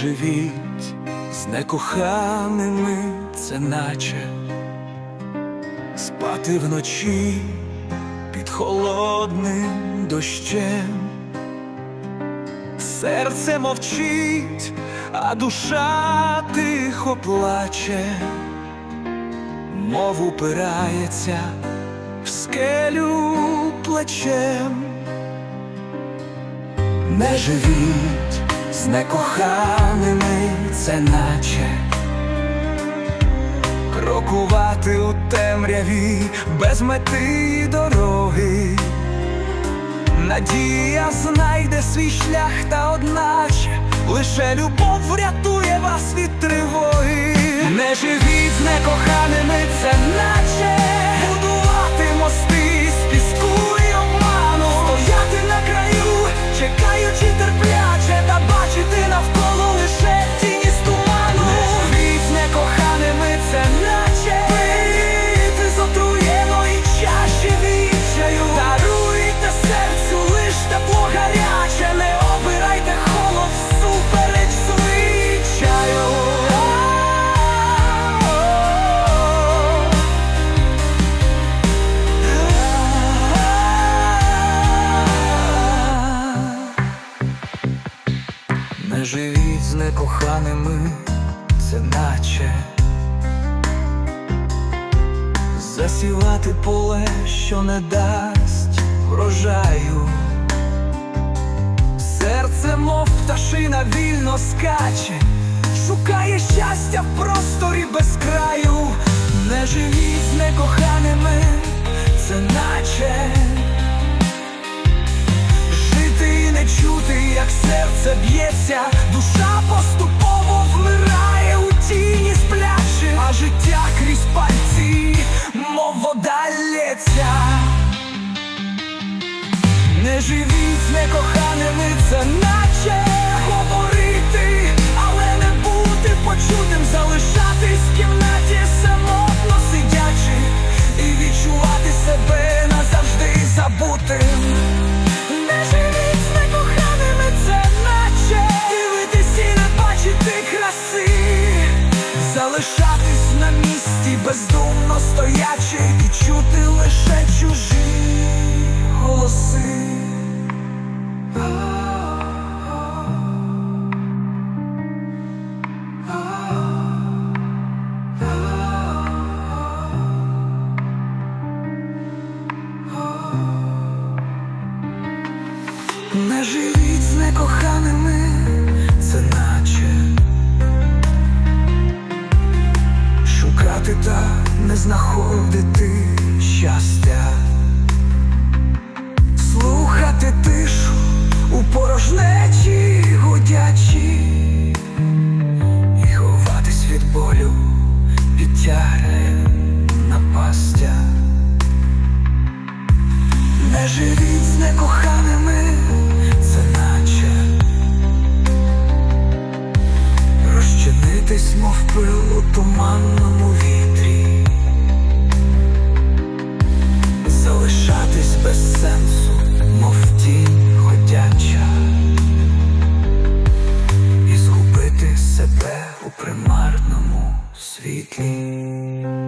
живіть з некоханими, це наче спати вночі під холодним дощем. Серце мовчить, а душа тихо плаче, мов упирається в скелю плечем. Не живіть з некоханими, це наче крокувати у темряві без мети дороги. Надія знайде свій шлях, та одначе лише любов врятує вас від тривоги. Не живіть з некоханими, це наче некоханими, це наче засівати поле, що не дасть врожаю. Серце, мов пташина, вільно скаче, шукає щастя в просторі без краю. Не живіть з некоханими, це наче Жити не чути, як серце б'ється, некоханими, це наче говорити, але не бути почутим, залишатись в кімнаті самотно сидячи і відчувати себе назавжди забутим. Не живіть з некоханими, це наче дивитись і не бачити краси, залишатись на місці, бездумно стоячи, і чути лише чужі голоси. Не тяги напастя. Не живіть з некоханими, це наче розчинитись, мов пилу у і